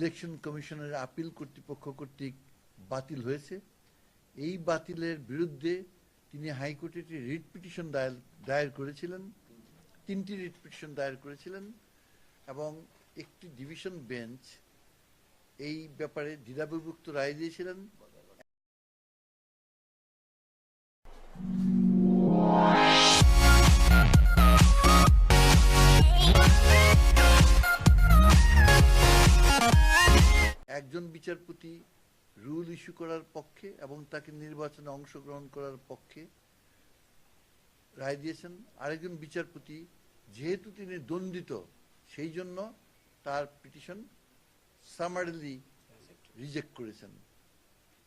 Election কমিশনের appeal কর্তৃপক্ষ কর্তৃক বাতিল হয়েছে। এই বাতিলের বিরুদ্ধে তিনি হাইকোর্টে একটি রিট পিটিশন দায়ের দায়ের করেছিলেন। তিনটি রিট পিটিশন দায়ের করেছিলেন এবং একটি ডিভিশন বেঞ্চ এই ব্যাপারে দ্বিধাবিভক্ত রায় দিয়েছিলেন। একজন বিচারপতি রুল ইস্যু করার পক্ষে এবং তাকে নির্বাচনে অংশগ্রহণ করার পক্ষে রায় দিয়েছেন। আরেকজন বিচারপতি, যেহেতু তিনি দণ্ডিত সেই জন্য তার পিটিশন সামারিলি রিজেক্ট করেছেন।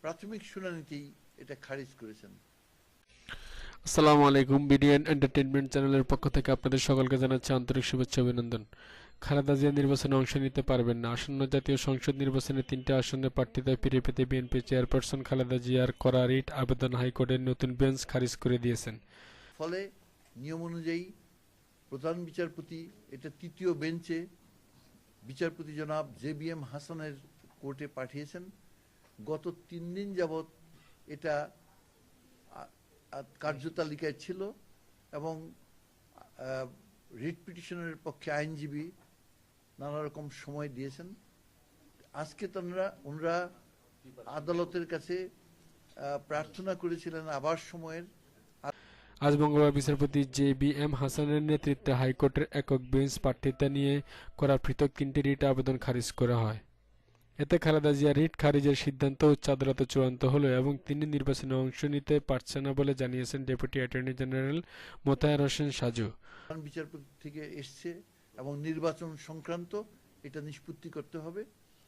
প্রাথমিক শুনানিতেই এটা খারিজ করেছেন। আসসালামু আলাইকুম, বিডিএন এন্টারটেইনমেন্ট চ্যানেলের পক্ষ থেকে আপনাদের সকলকে জানাচ্ছি আন্তরিক শুভেচ্ছা অভিনন্দন। খালেদা জিয়া নির্বাচনে অংশ নিতে পারবেন না। আসন্ন জাতীয় সংসদ নির্বাচনে তিনটি আসনে প্রার্থিতা ফিরে পেতে বিএনপি চেয়ারপারসন খালেদা জিয়ার করা রিট আবেদন হাইকোর্টের নতুন বেঞ্চ খারিজ করে দিয়েছেন। ফলে নিয়ম অনুযায়ী প্রধান বিচারপতি, এটা তৃতীয় বেঞ্চে বিচারপতি জনাব জে বি এম হাসানের কোর্টে পাঠিয়েছেন। গত তিন দিন যাবৎ এটা কার্যতালিকায় ছিল এবং রিট পিটিশনের পক্ষে আইনজীবী নানা রকম সময় দিয়েছেন। আজকে তারা ওনারা আদালতের কাছে প্রার্থনা করেছিলেন আবার সময়ের। আজ মঙ্গলবার বিচারপতি জে বি এম হাসানের নেতৃত্বে হাইকোর্টের একক বেঞ্চ প্রার্থিতা নিয়ে করা পৃথক তিনটি রিট আবেদন খারিজ করা হয়। এতে খালেদা জিয়া রিট খারিজের সিদ্ধান্ত উচ্চ আদালতে চূড়ান্ত হলো এবং তিনি নির্বাচনে অংশ নিতে পারছে না বলে জানিয়েছেন deputy attorney general Motahar Hossain Saju. বিচারপতি থেকে এসছে। এবং নির্বাচন সংক্রান্ত এটা নিষ্পত্তি করতে হবে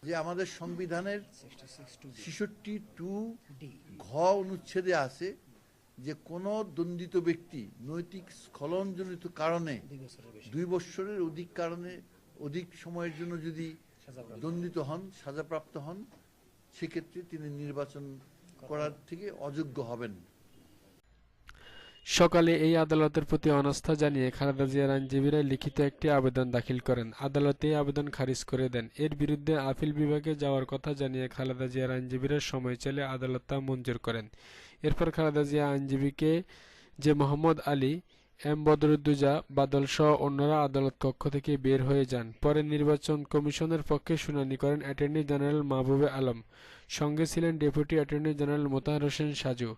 যে আমাদের সংবিধানের ছেষট্টি টু ঘ অনুচ্ছেদে আছে যে কোনো দণ্ডিত ব্যক্তি নৈতিক স্খলনজনিত কারণে দুই বৎসরের অধিক কারণে অধিক সময়ের জন্য যদি দণ্ডিত হন সাজাপ্রাপ্ত হন সেক্ষেত্রে তিনি নির্বাচন করার থেকে অযোগ্য হবেন। সকালে এই আদালতের প্রতি অনাস্থা জানিয়ে খালেদা জিয়ার আইনজীবীরা লিখিত একটি আবেদন দাখিল করেন। আদালত আবেদন খারিজ করে দেন। এর বিরুদ্ধে আপিল বিভাগে যাওয়ার কথা জানিয়ে খালেদা জিয়ার আইনজীবীরা সময় চাইলে আদালত তা মঞ্জুর করেন। এরপর খালেদা জিয়া আইনজীবীকে যে মোহাম্মদ আলী, এম বদরুদ্দুজা, বাদল সহ অন্যরা আদালত কক্ষ থেকে বের হয়ে যান। পরে নির্বাচন কমিশনের পক্ষে শুনানি করেন অ্যাটর্নি জেনারেল মাহবুবে আলম। সঙ্গে ছিলেন deputy attorney general Motahar Hossain Saju.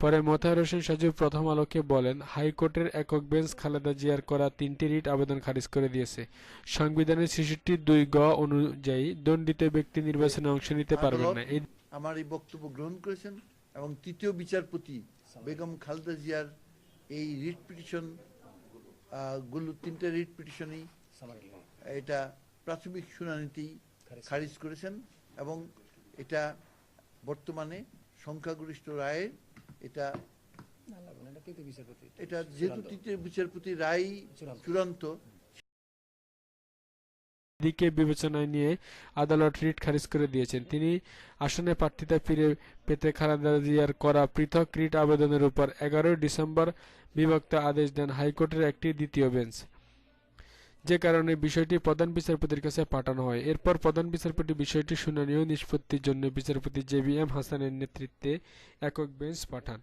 পরে মোতাহার হোসেন সাজু প্রথম আলোকে বলেন হাইকোর্টের একক বেঞ্চ খালেদা জিয়ার করা তিনটি রিট আবেদন খারিজ করে দিয়েছে। সংবিধানের ছেষট্টি দুই গ অনুযায়ী দণ্ডিত ব্যক্তি নির্বাচনে অংশ নিতে পারবেন না। আমার এই বক্তব্য গ্রহণ করেছেন এবং তৃতীয় বিচারপতি বেগম খালেদা জিয়ার এই রিট পিটিশনগুলো তিনটা রিট পিটিশনই এটা প্রাথমিক শুনানিতেই খারিজ করেছেন এবং এটা বর্তমানে সংখ্যাগরিষ্ঠ রায়ে এটা এটা যেহেতু তৃতীয় বিচারপতি রায় চূড়ান্ত দিকে বিবেচনায় নিয়ে আদালত রিট খারিজ করে দিয়েছেন। তিনি আসনে প্রার্থিতা ফিরে পেতে খালেদা জিয়ার করা পৃথক রিট আবেদনের উপর এগারোই ডিসেম্বর বিভক্ত আদেশ দেন হাইকোর্টের একটি দ্বিতীয় বেঞ্চ। যে কারণে বিষয়টি প্রধান বিচারপতির কাছে পাঠানো হয়। এরপর প্রধান বিচারপতি বিষয়টি শুনানি ও নিষ্পত্তির জন্য বিচারপতি জে বি এম হাসানের নেতৃত্বে একক বেঞ্চ পাঠান।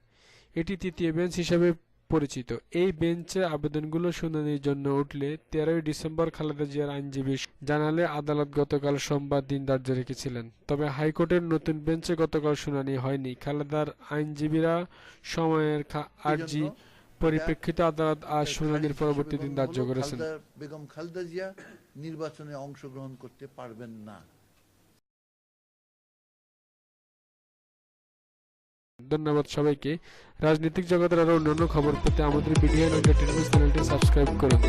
এটি তৃতীয় বেঞ্চ হিসাবে পরিচিত। এই বেঞ্চে আবেদনগুলো শুনানির জন্য উঠলে তেরোই ডিসেম্বর খালেদা জিয়ার আইনজীবী জানালে আদালত গতকাল সোমবার দিন ধার্য রেখেছিলেন। তবে হাইকোর্টের নতুন বেঞ্চে গতকাল শুনানি হয়নি। খালেদার আইনজীবীরা সময়ের আর্জি পরিপ্রেক্ষিতে আদালত আজ শুনানির পরবর্তী দিন ধার্য করেছেন। বেগম খালেদা জিয়া নির্বাচনে অংশগ্রহণ করতে পারবেন না। ধন্যবাদ সবাইকে। রাজনৈতিক জগতের আরও অন্যান্য খবর পেতে আমাদের বিডিএন এন্টারটেনমেন্ট চ্যানেলটি সাবস্ক্রাইব করুন।